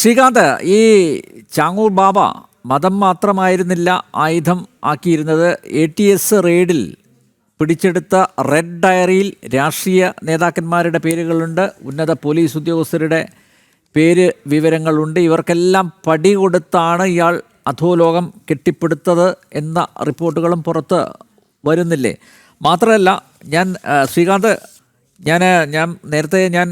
ശ്രീകാന്ത് ഈ ചാങ്ങൂർ ബാബ മതം മാത്രമായിരുന്നില്ല ആയുധം ആക്കിയിരുന്നത്. എ ടി എസ് റെയ്ഡിൽ പിടിച്ചെടുത്ത റെഡ് ഡയറിയിൽ രാഷ്ട്രീയ നേതാക്കന്മാരുടെ പേരുകളുണ്ട്. ഉന്നത പോലീസ് ഉദ്യോഗസ്ഥരുടെ പേര് വിവരങ്ങളുണ്ട്. ഇവർക്കെല്ലാം പടി കൊടുത്താണ് ഇയാൾ അധോലോകം കെട്ടിപ്പടുത്തത് എന്ന റിപ്പോർട്ടുകളും പുറത്ത് വരുന്നില്ലേ? മാത്രമല്ല ഞാൻ ശ്രീകാന്ത് ഞാൻ ഞാൻ നേരത്തെ ഞാൻ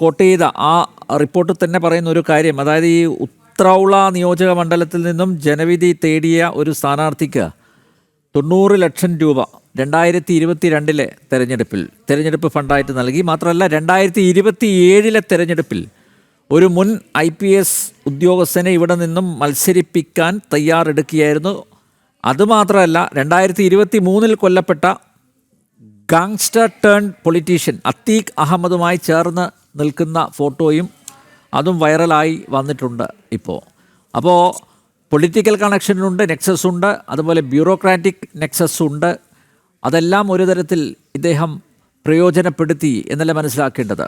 കോട്ട് ചെയ്ത ആ റിപ്പോർട്ടിൽ തന്നെ പറയുന്ന ഒരു കാര്യം. അതായത് ഈ ഉത്രൗള നിയോജക മണ്ഡലത്തിൽ നിന്നും ജനവിധി തേടിയ ഒരു സ്ഥാനാർത്ഥിക്ക് തൊണ്ണൂറ് ലക്ഷം രൂപ രണ്ടായിരത്തി ഇരുപത്തി രണ്ടിലെ തെരഞ്ഞെടുപ്പിൽ തെരഞ്ഞെടുപ്പ് ഫണ്ടായിട്ട് നൽകി. മാത്രമല്ല രണ്ടായിരത്തി ഇരുപത്തി ഏഴിലെ തെരഞ്ഞെടുപ്പിൽ ഒരു മുൻ ഐ പി എസ് ഉദ്യോഗസ്ഥനെ ഇവിടെ നിന്നും മത്സരിപ്പിക്കാൻ തയ്യാറെടുക്കുകയായിരുന്നു. അതുമാത്രമല്ല രണ്ടായിരത്തി ഇരുപത്തി മൂന്നിൽ കൊല്ലപ്പെട്ട ഗാങ്സ്റ്റർ ടേൺ പൊളിറ്റീഷ്യൻ അത്തീഖ് അഹമ്മദുമായി ചേർന്ന് നിൽക്കുന്ന ഫോട്ടോയും അതും വൈറലായി വന്നിട്ടുണ്ട് ഇപ്പോൾ. അപ്പോൾ പൊളിറ്റിക്കൽ കണക്ഷനുണ്ട് നെക്സസ് ഉണ്ട് അതുപോലെ ബ്യൂറോക്രാറ്റിക് നെക്സസ് ഉണ്ട് അതെല്ലാം ഒരു തരത്തിൽ ഇദ്ദേഹം പ്രയോജനപ്പെടുത്തി എന്നല്ല മനസ്സിലാക്കേണ്ടത്?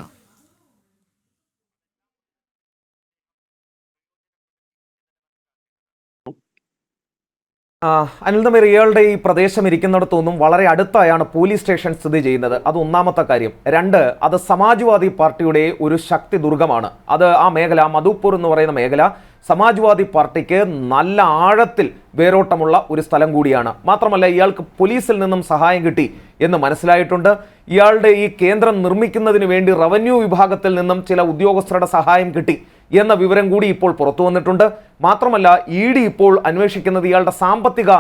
ആ, അനിൽതമീർ ഇയാളുടെ ഈ പ്രദേശം ഇരിക്കുന്നിടത്തൊന്നും വളരെ അടുത്തായാണ് പോലീസ് സ്റ്റേഷൻ സ്ഥിതി ചെയ്യുന്നത്. അത് ഒന്നാമത്തെ കാര്യം. രണ്ട് അത് സമാജ്വാദി പാർട്ടിയുടെ ഒരു ശക്തി ദുർഗമാണ്. അത് ആ മേഖല മധുപൂർ എന്ന് പറയുന്ന മേഖല സമാജ്വാദി പാർട്ടിക്ക് നല്ല ആഴത്തിൽ വേരോട്ടമുള്ള ഒരു സ്ഥലം കൂടിയാണ്. മാത്രമല്ല ഇയാൾക്ക് പോലീസിൽ നിന്നും സഹായം കിട്ടി എന്ന് മനസ്സിലായിട്ടുണ്ട്. ഇയാളുടെ ഈ കേന്ദ്രം നിർമ്മിക്കുന്നതിന് വേണ്ടി റവന്യൂ വിഭാഗത്തിൽ നിന്നും ചില ഉദ്യോഗസ്ഥരുടെ സഹായം കിട്ടി. എന്ന വിവരം കൂടി ഇപ്പോൾ പുറത്തു വന്നിട്ടുണ്ട്. മാത്രമല്ല ഇ ഡി ഇപ്പോൾ അന്വേഷിക്കുന്നത് ഇയാളുടെ സാമ്പത്തിക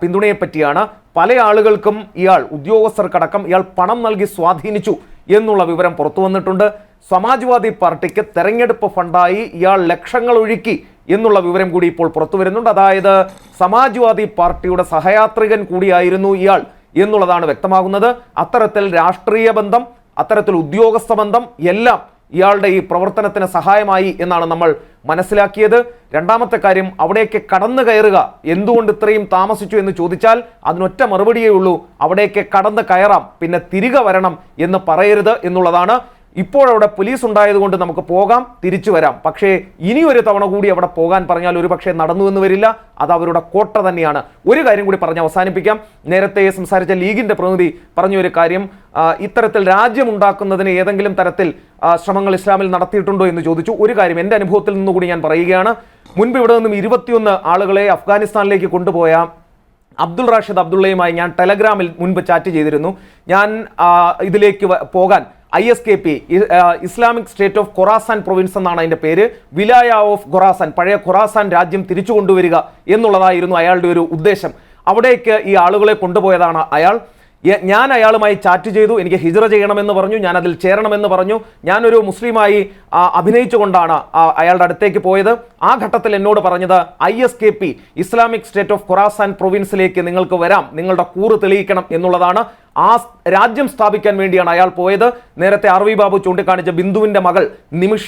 പിന്തുണയെ പറ്റിയാണ്. പല ആളുകൾക്കും ഇയാൾ ഉദ്യോഗസ്ഥർക്കടക്കം ഇയാൾ പണം നൽകി സ്വാധീനിച്ചു എന്നുള്ള വിവരം പുറത്തു വന്നിട്ടുണ്ട്. സമാജ്വാദി പാർട്ടിക്ക് തെരഞ്ഞെടുപ്പ് ഫണ്ടായി ഇയാൾ ലക്ഷങ്ങൾ ഒഴുക്കി എന്നുള്ള വിവരം കൂടി ഇപ്പോൾ പുറത്തു വരുന്നുണ്ട്. അതായത് സമാജ്വാദി പാർട്ടിയുടെ സഹയാത്രികൻ കൂടിയായിരുന്നു ഇയാൾ എന്നുള്ളതാണ് വ്യക്തമാകുന്നത്. അത്തരത്തിൽ രാഷ്ട്രീയ ബന്ധം അത്തരത്തിൽ ഉദ്യോഗസ്ഥ ബന്ധം എല്ലാം ഇയാളുടെ ഈ പ്രവർത്തനത്തിന് സഹായമായി എന്നാണ് നമ്മൾ മനസ്സിലാക്കിയത്. രണ്ടാമത്തെ കാര്യം അവിടേക്ക് കടന്നു കയറുക. എന്തുകൊണ്ട് ഇത്രയും താമസിച്ചു എന്ന് ചോദിച്ചാൽ അതിനൊറ്റ മറുപടിയേ ഉള്ളൂ. അവിടേക്ക് കടന്നു കയറാം പിന്നെ തിരികെ വരണം എന്ന് പറയരുത് എന്നുള്ളതാണ് ഇപ്പോഴവിടെ പോലീസ് ഉണ്ടായതുകൊണ്ട് നമുക്ക് പോകാം തിരിച്ചു വരാം. പക്ഷേ ഇനി ഒരു തവണ കൂടി അവിടെ പോകാൻ പറഞ്ഞാൽ ഒരു പക്ഷേ നടന്നു എന്ന് വരില്ല. അത് അവരുടെ കോട്ട തന്നെയാണ്. ഒരു കാര്യം കൂടി പറഞ്ഞ് അവസാനിപ്പിക്കാം. നേരത്തെ സംസാരിച്ച ലീഗിന്റെ പ്രതിനിധി പറഞ്ഞ ഒരു കാര്യം ഇത്തരത്തിൽ രാജ്യമുണ്ടാക്കുന്നതിന് ഏതെങ്കിലും തരത്തിൽ ശ്രമങ്ങൾ ഇസ്ലാമിൽ നടത്തിയിട്ടുണ്ടോ എന്ന് ചോദിച്ചു. ഒരു കാര്യം എന്റെ അനുഭവത്തിൽ നിന്നുകൂടി ഞാൻ പറയുകയാണ്. മുൻപ് ഇവിടെ നിന്നും ഇരുപത്തിയൊന്ന് ആളുകളെ അഫ്ഗാനിസ്ഥാനിലേക്ക് കൊണ്ടുപോയ അബ്ദുൾ റാഷിദ് അബ്ദുള്ളയുമായി ഞാൻ ടെലഗ്രാമിൽ മുൻപ് ചാറ്റ് ചെയ്തിരുന്നു. ഞാൻ ഇതിലേക്ക് പോകാൻ I S K P Islamic State of Khorasan province എന്നാണ് അതിന്റെ പേര്. വിലായ ഓഫ് ഖൊറാസാൻ പഴയ ഖൊറാസാൻ രാജ്യം തിരിച്ചു കൊണ്ടുവരിക എന്നുള്ളതായിരുന്നു അയാളുടെ ഒരു ഉദ്ദേശം. അവിടേക്ക് ഈ ആളുകളെ കൊണ്ടുപോയതാണ് അയാൾ. ഞാൻ അയാളുമായി ചാറ്റ് ചെയ്തു എനിക്ക് ഹിജറ ചെയ്യണമെന്ന് പറഞ്ഞു ഞാൻ അതിൽ ചേരണമെന്ന് പറഞ്ഞു. ഞാനൊരു മുസ്ലിമായി അഭിനയിച്ചുകൊണ്ടാണ് അയാളുടെ അടുത്തേക്ക് പോയത്. ആ ഘട്ടത്തിൽ എന്നോട് പറഞ്ഞത് I S K P Islamic State of Khorasan പ്രൊവിൻസിലേക്ക് നിങ്ങൾക്ക് വരാം നിങ്ങളുടെ കൂറ് തെളിയിക്കണം എന്നുള്ളതാണ് ആ രാജ്യം സ്ഥാപിക്കാൻ വേണ്ടിയാണ് അയാൾ പോയത്. നേരത്തെ ആർ വി ബാബു ചൂണ്ടിക്കാണിച്ച ബിന്ദുവിന്റെ മകൾ നിമിഷ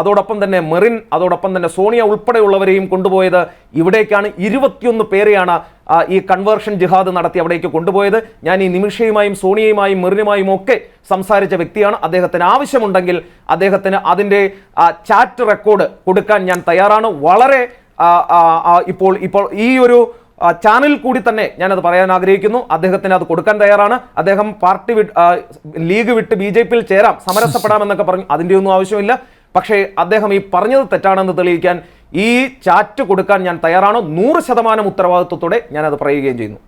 അതോടൊപ്പം തന്നെ മെറിൻ അതോടൊപ്പം തന്നെ സോണിയ ഉൾപ്പെടെയുള്ളവരെയും കൊണ്ടുപോയത് ഇവിടേക്കാണ്. ഇരുപത്തിയൊന്ന് പേരെയാണ് ഈ കൺവേർഷൻ ജിഹാദ് നടത്തി അവിടേക്ക് കൊണ്ടുപോയത്. ഞാൻ ഈ നിമിഷയുമായും സോണിയയുമായും മെറിനുമായും ഒക്കെ സംസാരിച്ച വ്യക്തിയാണ്. അദ്ദേഹത്തിന് ആവശ്യമുണ്ടെങ്കിൽ അദ്ദേഹത്തിന് അതിന്റെ ചാറ്റ് റെക്കോർഡ് കൊടുക്കാൻ ഞാൻ തയ്യാറാണ്. വളരെ ഇപ്പോൾ ഇപ്പോൾ ഈ ഒരു ആ, ചാനൽ കൂടി തന്നെ ഞാനത് പറയാൻ ആഗ്രഹിക്കുന്നു. അദ്ദേഹത്തിന് അത് കൊടുക്കാൻ തയ്യാറാണ്. അദ്ദേഹം പാർട്ടി ലീഗ് വിട്ട് ബി ജെ പിയിൽ ചേരാം. സമരസപ്പെടാമെന്നൊക്കെ പറഞ്ഞു. അതിന്റെ ഒന്നും ആവശ്യമില്ല. പക്ഷേ അദ്ദേഹം ഈ പറഞ്ഞത് തെറ്റാണെന്ന് തെളിയിക്കാൻ ഈ ചാറ്റ് കൊടുക്കാൻ ഞാൻ തയ്യാറാണ്. നൂറ് ശതമാനം ഉത്തരവാദിത്വത്തോടെ ഞാനത് പറയുകയും ചെയ്യുന്നു.